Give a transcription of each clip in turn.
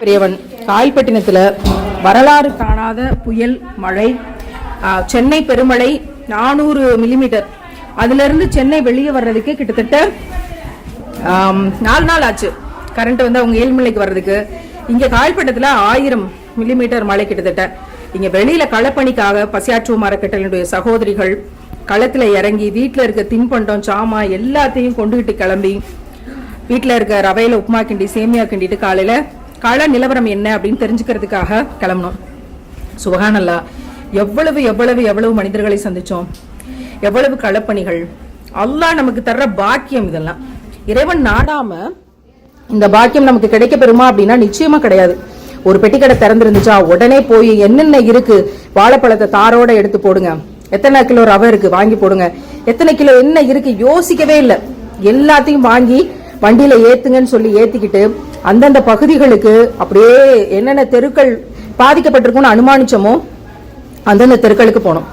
பெரியவன். காயல்பட்டினத்தில் வரலாறு காணாத புயல் மழை சென்னை பெருமழை நானூறு மில்லிமீட்டர். அதுலேருந்து சென்னை வெளியே வர்றதுக்கு கிட்டத்தட்ட நாலு நாள் ஆச்சு. கரண்ட் வந்து அவங்க ஏழ்மலைக்கு வர்றதுக்கு. இங்கே காயல்பட்டத்தில் ஆயிரம் மில்லிமீட்டர் மழை கிட்டத்தட்ட. இங்கே வெளியில் களப்பணிக்காக பசியாற்று மரக்கட்டலினுடைய சகோதரிகள் களத்தில் இறங்கி வீட்டில் இருக்க தின்பண்டம் சாமா எல்லாத்தையும் கொண்டுகிட்டு கிளம்பி வீட்டில் இருக்க ரவையில் உப்புமா கிண்டி சேமியா கிண்டிட்டு காலையில் கள நிலவரம் என்ன அப்படின்னு தெரிஞ்சுக்கிறதுக்காக கிளம்பணும் சுபகானல்லா எவ்வளவு எவ்வளவு எவ்வளவு மனிதர்களை சந்திச்சோம். எவ்வளவு களப்பணிகள். அல்லாஹ் நமக்கு தர்ற பாக்கியம் இதெல்லாம். இறைவன் நாடாம இந்த பாக்கியம் நமக்கு கிடைக்க பெறுமா அப்படின்னா நிச்சயமா கிடையாது. ஒரு பெட்டிக்கடை திறந்துருந்துச்சா உடனே போய் என்னென்ன இருக்கு வாழைப்பழத்தை தாரோட எடுத்து போடுங்க. எத்தனை கிலோ ரவை இருக்கு வாங்கி போடுங்க. எத்தனை கிலோ என்ன இருக்கு யோசிக்கவே இல்லை. எல்லாத்தையும் வாங்கி வண்டியில ஏத்துங்கன்னு சொல்லி ஏத்திக்கிட்டு அந்தந்த பகுதிகளுக்கு அப்படியே என்னென்ன தெருக்கள் பாதிக்கப்பட்டிருக்கும்னு அனுமானிச்சோமோ அந்தந்த தெருக்களுக்கு போனோம்.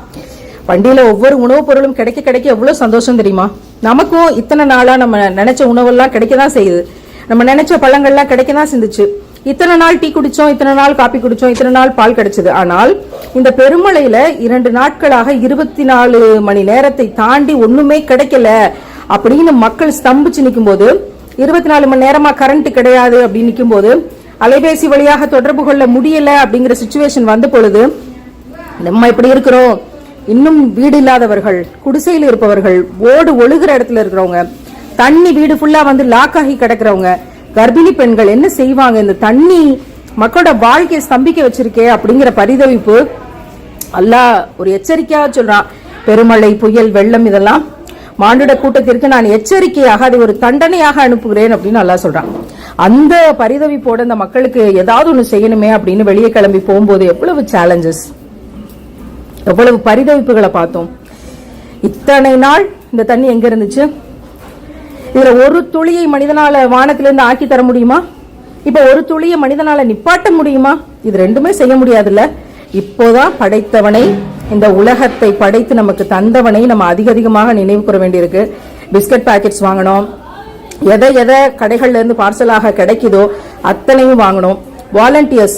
வண்டியில ஒவ்வொரு உணவுப் பொருளும் கிடைக்க கிடைக்க எவ்வளவு சந்தோஷம் தெரியுமா? நமக்கும் இத்தனை நாளா நம்ம நினைச்ச உணவெல்லாம் கிடைக்க தான் செய்யுது. நம்ம நினைச்ச பழங்கள்லாம் கிடைக்க தான் செஞ்சிச்சு. இத்தனை நாள் டீ குடிச்சோம் இத்தனை நாள் காப்பி குடிச்சோம் இத்தனை நாள் பால் கிடைச்சது. ஆனால் இந்த பெருமழையில இரண்டு நாட்களாக இருபத்தி நாலு மணி நேரத்தை தாண்டி ஒண்ணுமே கிடைக்கல அப்படின்னு மக்கள் ஸ்தம்பிச்சு நிற்கும் போது இருபத்தி நாலு மணி நேரமா கரண்ட் கிடையாது அப்படின்னு நிற்கும் போது அலைபேசி வழியாக தொடர்பு கொள்ள முடியல அப்படிங்கிற சுச்சுவேஷன் வந்த பொழுது நம்ம இப்படி இருக்கிறோம். இன்னும் வீடு இல்லாதவர்கள் குடிசையில் இருப்பவர்கள் ஓடு ஒழுகிற இடத்துல இருக்கிறவங்க தண்ணி வீடு ஃபுல்லா வந்து லாக் ஆகி கிடக்கிறவங்க கர்ப்பிணி பெண்கள் என்ன செய்வாங்க? இந்த தண்ணி மக்களோட வாழ்க்கையை ஸ்தம்பிக்க வச்சிருக்கே அப்படிங்கிற பரிதவிப்பு அல்லாஹ் ஒரு எச்சரிக்கையா சொல்றான். பெருமழை புயல் வெள்ளம் இதெல்லாம் மாண்டிட கூட்டத்திற்கு நான் எச்சரிக்கையாக அதை ஒரு தண்டனையாக அனுப்புகிறேன் அப்படின்னு நல்லா சொல்றான். அந்த பரிதவிப்போட இந்த மக்களுக்கு ஏதாவது ஒண்ணு செய்யணுமே அப்படின்னு வெளியே கிளம்பி போகும்போது எவ்வளவு சேலஞ்சஸ் எவ்வளவு பரிதவிப்புகளை பார்த்தோம். இத்தனை நாள் இந்த தண்ணி எங்க இருந்துச்சு? இதுல ஒரு துளியை மனிதனால வானத்திலிருந்து ஆக்கி தர முடியுமா? இப்ப ஒரு துளியை மனிதனால நிப்பாட்ட முடியுமா? இது ரெண்டுமே செய்ய முடியாதுல்ல. இப்போதான் படைத்தவனை இந்த உலகத்தை படைத்து நமக்கு தந்தவனை நம்ம அதிக அதிகமாக நினைவு கூற வேண்டியிருக்கு. பிஸ்கட் பாக்கெட்ஸ் வாங்கணும். எதை எதை கடைகள்ல இருந்து பார்சலாக கிடைக்குதோ அத்தனையும் வாங்கணும். வாலண்டியர்ஸ்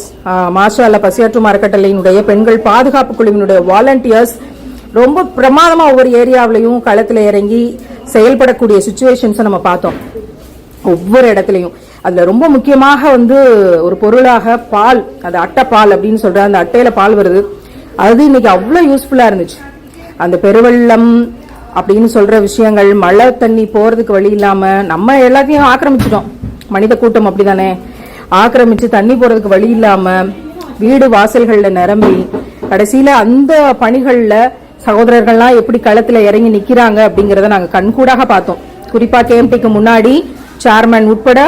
மாஷால பசியாற்று பசியாற்றும் அறக்கட்டளையினுடைய பெண்கள் பாதுகாப்பு குழுவினுடைய வாலண்டியர்ஸ் ரொம்ப பிரமாதமாக ஒவ்வொரு ஏரியாவிலையும் களத்தில் இறங்கி செயல்படக்கூடிய சுச்சுவேஷன்ஸை நம்ம பார்த்தோம். ஒவ்வொரு இடத்துலையும். அதில் ரொம்ப முக்கியமாக வந்து ஒரு பொருளாக பால் அது அட்டை பால் அப்படின்னு சொல்கிற அந்த அட்டையில் பால் வருது. அது இன்னைக்கு அவ்வளோ யூஸ்ஃபுல்லாக இருந்துச்சு. அந்த பெருவெள்ளம் அப்படின்னு சொல்கிற விஷயங்கள் மழை தண்ணி போகிறதுக்கு வழி இல்லாமல் நம்ம எல்லாத்தையும் ஆக்கிரமிச்சிட்டோம். மனித கூட்டம் அப்படி தானே ஆக்கிரமிச்சு தண்ணி போகிறதுக்கு வழி இல்லாமல் வீடு வாசல்களில் நிரம்பி கடைசியில் அந்த பணிகளில் சகோதரர்கள்லாம் எப்படி களத்தில் இறங்கி நிற்கிறாங்க அப்படிங்கிறத நாங்கள் கண்கூடாக பார்த்தோம். குறிப்பாக கேஎம்டிக்கு முன்னாடி சேர்மன் உட்பட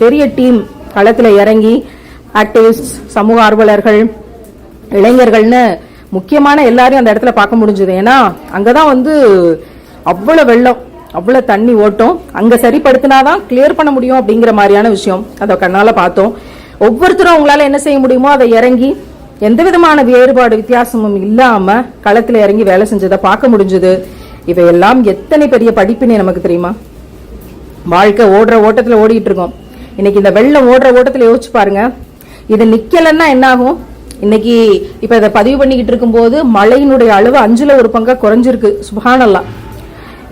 பெரிய டீம் களத்தில் இறங்கி ஆக்டிவிஸ்ட் சமூக ஆர்வலர்கள் இளைஞர்கள்னு முக்கியமான எல்லாரையும் அந்த இடத்துல பார்க்க முடிஞ்சது. ஏன்னா அங்கதான் வந்து அவ்வளோ வெள்ளம் அவ்வளோ தண்ணி ஓட்டும். அங்கே சரிப்படுத்தினாதான் கிளியர் பண்ண முடியும் அப்படிங்கிற மாதிரியான விஷயம். அதை கண்ணால் பார்த்தோம். ஒவ்வொருத்தரும் அவங்களால என்ன செய்ய முடியுமோ அதை இறங்கி எந்த விதமான வேறுபாடு வித்தியாசமும் இல்லாமல் களத்தில் இறங்கி வேலை செஞ்சதை பார்க்க முடிஞ்சது. இவையெல்லாம் எத்தனை பெரிய படிப்பினை நமக்கு தெரியுமா? வாழ்க்கை ஓடுற ஓட்டத்தில் ஓடிட்டு இருக்கோம். இன்னைக்கு இந்த வெள்ளம் ஓடுற ஓட்டத்தில் யோசிச்சு பாருங்க. இது நிக்கலன்னா என்ன ஆகும் இன்னைக்கு இப்ப இதை பதிவு பண்ணிக்கிட்டு இருக்கும்போது மழையினுடைய அளவு அஞ்சுல ஒரு பங்கா குறைஞ்சிருக்கு. சுபானல்லாம்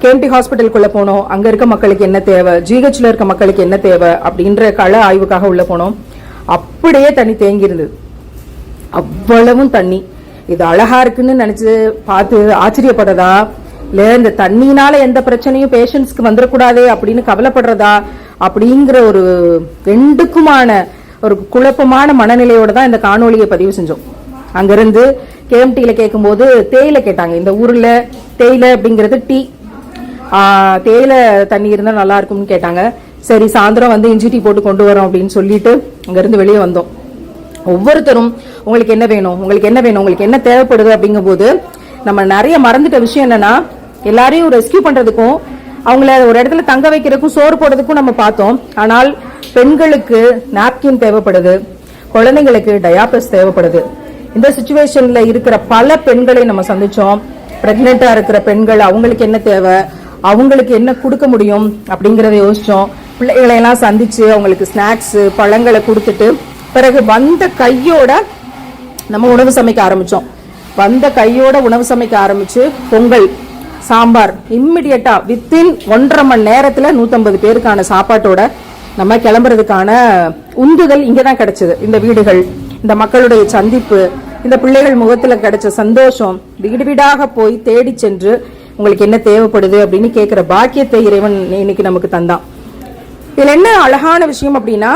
கேம்பி ஹாஸ்பிட்டலுக்குள்ள போனோம். அங்க இருக்க மக்களுக்கு என்ன தேவை? ஜிஹெச்ல இருக்க மக்களுக்கு என்ன தேவை? அப்படின்ற கள ஆய்வுக்காக உள்ள போனோம். அப்படியே தண்ணி தேங்கி இருந்தது அவ்வளவும் தண்ணி. இது அழகா இருக்குன்னு நினைச்சு பார்த்து ஆச்சரியப்படுறதா? இல்ல இந்த தண்ணினால எந்த பிரச்சனையும் பேஷண்ட்ஸ்க்கு வந்துடக்கூடாது அப்படின்னு கவலைப்படுறதா? அப்படிங்கிற ஒரு ரெண்டுக்குமான ஒரு குழப்பமான மனநிலையோடு தான் இந்த காணொலியை பதிவு செஞ்சோம். அங்கேருந்து கேஎம்டியில் கேட்கும்போது தேயிலை கேட்டாங்க. இந்த ஊரில் தேயிலை அப்படிங்கிறது டீ. தேயிலை தண்ணி இருந்தால் நல்லா இருக்கும்னு கேட்டாங்க. சரி சாயந்தரம் வந்து இஞ்சி டீ போட்டு கொண்டு வரோம் அப்படின்னு சொல்லிட்டு அங்கேருந்து வெளியே வந்தோம். ஒவ்வொருத்தரும் உங்களுக்கு என்ன வேணும்? உங்களுக்கு என்ன வேணும்? உங்களுக்கு என்ன தேவைப்படுது? அப்படிங்கும்போது நம்ம நிறைய மறந்துட்ட விஷயம் என்னன்னா எல்லாரையும் ரெஸ்கியூ பண்ணுறதுக்கும் அவங்கள ஒரு இடத்துல தங்க வைக்கிறதுக்கும் சோறு போடுறதுக்கும் நம்ம பார்த்தோம். ஆனால் பெண்களுக்கு நாப்கின் தேவைப்படுது. குழந்தைங்களுக்கு டயாபஸ் தேவைப்படுது. இந்த சுச்சுவேஷன்ல இருக்கிற பல பெண்களை நம்ம சந்திச்சோம். பிரெக்னெண்டா இருக்கிற பெண்கள் அவங்களுக்கு என்ன தேவை? அவங்களுக்கு என்ன கொடுக்க முடியும்? அப்படிங்கறத யோசிச்சோம். பிள்ளைகளை எல்லாம் சந்திச்சு அவங்களுக்கு ஸ்நாக்ஸ் பழங்களை கொடுத்துட்டு பிறகு வந்த கையோட நம்ம உணவு சமைக்க ஆரம்பிச்சோம். வந்த கையோட உணவு சமைக்க ஆரம்பிச்சு பொங்கல். சாம்பார் இம்மிடியட்டாக வித்தின் ஒன்றரை மணி நேரத்தில் நூற்றம்பது பேருக்கான சாப்பாட்டோட நம்ம கிளம்புறதுக்கான உந்துதல் இங்கே தான் கிடைச்சது. இந்த வீடுகள் இந்த மக்களுடைய சந்திப்பு இந்த பிள்ளைகள் முகத்தில் கிடைச்ச சந்தோஷம் வீடு வீடாக போய் தேடி சென்று உங்களுக்கு என்ன தேவைப்படுது அப்படின்னு கேட்குற பாக்கியத்தை இறைவன் இன்னைக்கு நமக்கு தந்தான். இதில் என்ன அழகான விஷயம் அப்படின்னா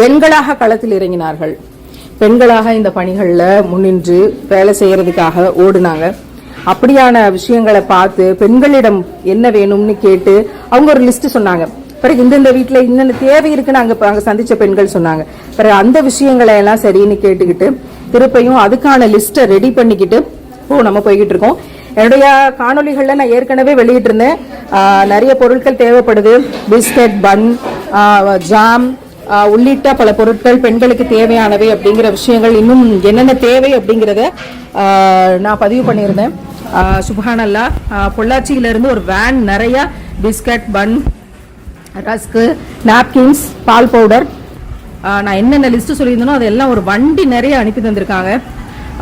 பெண்களாக களத்தில் இறங்கினார்கள். பெண்களாக இந்த பணிகளில் முன்னின்று வேலை செய்யறதுக்காக ஓடுனாங்க. அப்படியான விஷயங்களை பார்த்து பெண்களிடம் என்ன வேணும்னு கேட்டு அவங்க ஒரு லிஸ்ட் சொன்னாங்க. பிறகு இந்தந்த வீட்டில் இன்னென்ன தேவை இருக்குன்னு அங்கே அங்கே சந்திச்ச பெண்கள் சொன்னாங்க. பிறகு அந்த விஷயங்களை எல்லாம் சரின்னு கேட்டுக்கிட்டு திருப்பையும் அதுக்கான லிஸ்ட்டை ரெடி பண்ணிக்கிட்டு ஓ நம்ம போய்கிட்டு இருக்கோம். என்னுடைய காணொளிகளில் நான் ஏற்கனவே வெளியிட்டிருந்தேன். நிறைய பொருட்கள் தேவைப்படுது. பிஸ்கட் பன் ஜாம் உள்ளிட்ட பல பொருட்கள் பெண்களுக்கு தேவையானவை அப்படிங்கிற விஷயங்கள் இன்னும் என்னென்ன தேவை அப்படிங்கிறத நான் பதிவு பண்ணியிருந்தேன். சுப்ஹானல்லா. ஆஹ் பொள்ளாச்சியிலேருந்து ஒரு வேன் நிறைய பிஸ்கட் பன் ரஸ்க்கு நாப்கின்ஸ் பால் பவுடர் நான் என்னென்ன லிஸ்ட்டு சொல்லியிருந்தனோ அதெல்லாம் ஒரு வண்டி நிறைய அனுப்பி தந்திருக்காங்க.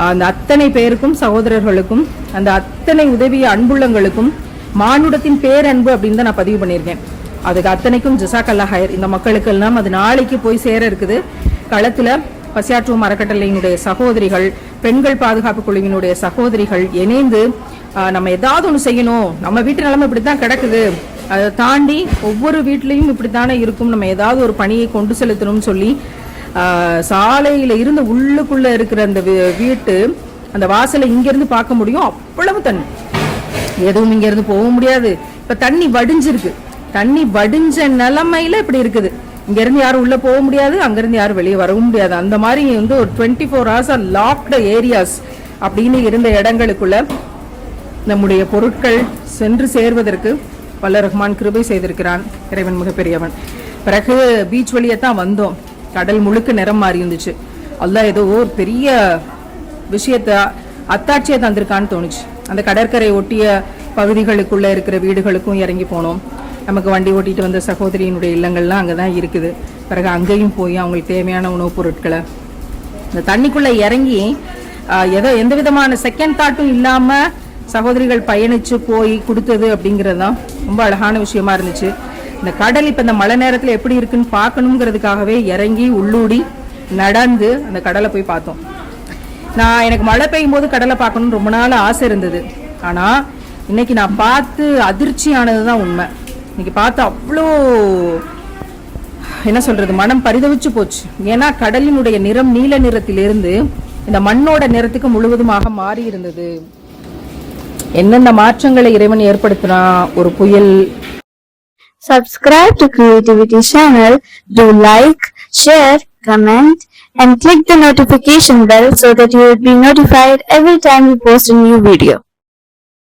அந்த அத்தனை பேருக்கும் சகோதரர்களுக்கும் அந்த அத்தனை உதவிய அன்புள்ளங்களுக்கும் மானுடத்தின் பேரன்பு அப்படின்னு தான் நான் பதிவு பண்ணியிருக்கேன். அதுக்கு அத்தனைக்கும் ஜசாக்கல்லா ஹயர் இந்த மக்களுக்கெல்லாம் அது நாளைக்கு போய் சேர இருக்குது. களத்தில் பசியாற்றுவோம் அறக்கட்டளையினுடைய சகோதரிகள் பெண்கள் பாதுகாப்பு குழுவினுடைய சகோதரிகள் இணைந்து நம்ம ஏதாவது ஒன்று செய்யணும். நம்ம வீட்டு நிலைமை இப்படித்தான் கிடக்குது. அதை தாண்டி ஒவ்வொரு வீட்லயும் இப்படித்தானே இருக்கும். நம்ம ஏதாவது ஒரு பணியை கொண்டு செலுத்தணும்னு சொல்லி சாலையில் இருந்து உள்ளுக்குள்ளே இருக்கிற அந்த வீ- வீட்டு அந்த வாசலை இங்கேருந்து பார்க்க முடியும். அவ்வளவு தண்ணி. எதுவும் இங்கேருந்து போக முடியாது. இப்போ தண்ணி வடிஞ்சிருக்கு. தண்ணி வடிஞ்ச நிலமையில இப்படி இருக்குது. இங்கேருந்து யாரும் உள்ளே போக முடியாது அங்கேருந்து யாரும் வெளியே வரவும் முடியாது. அந்த மாதிரி வந்து ஒரு twenty four hours locked areas அப்படின்னு இருந்த இடங்களுக்குள்ள நம்முடைய பொருட்கள் சென்று சேர்வதற்கு வல்ல ரஹ்மான் கிருபை செய்திருக்கிறான் இறைவன் மிகப்பெரியவன். பிறகு பீச் வழியே தான் வந்தோம். கடல் முழுக்க நிறம் மாறி இருந்துச்சு. அல்லா ஏதோ ஒரு பெரிய விஷயத்த அத்தாட்சியை தந்திருக்கான்னு தோணுச்சு. அந்த கடற்கரை ஒட்டிய பகுதிகளுக்குள்ளே இருக்கிற வீடுகளுக்கும் இறங்கி போனோம். நமக்கு வண்டி ஓட்டிகிட்டு வந்த சகோதரியினுடைய இல்லங்கள்லாம் அங்கே தான் இருக்குது. பிறகு அங்கேயும் போய் அவங்களுக்கு தேவையான உணவுப் பொருட்களை இந்த தண்ணிக்குள்ளே இறங்கி எதோ ஏதோ எந்த விதமான செகண்ட் தாட்டும் இல்லாமல் சகோதரிகள் பயணித்து போய் கொடுத்தது அப்படிங்கிறது தான் ரொம்ப அழகான விஷயமா இருந்துச்சு. இந்த கடல் இப்போ இந்த மழை நேரத்தில் எப்படி இருக்குன்னு பார்க்கணுங்கிறதுக்காகவே இறங்கி உள்ளூடி நடந்து அந்த கடலை போய் பார்த்தோம். நான் எனக்கு மழை பெய்யும் போது கடலை பார்க்கணும்னு ரொம்ப நாள் ஆசை இருந்தது. ஆனால் இன்னைக்கு நான் பார்த்து அதிர்ச்சியானது தான் உண்மை. இன்னைக்கு பார்த்து அவ்வளோ என்ன சொல்றது மனம் பரிதவிச்சு போச்சு ஏன்னா கடலினுடைய நிறம் நீல நிறத்திலிருந்து இந்த மண்ணோட நிறத்துக்கு முழுவதுமாக மாறி இருந்தது என்னென்ன மாற்றங்களை இறைவன் ஏற்படுத்தினா ஒரு புயல் Subscribe to Creativity channel, do like, share, comment, and click the notification bell so that you will be notified every time we post a new video.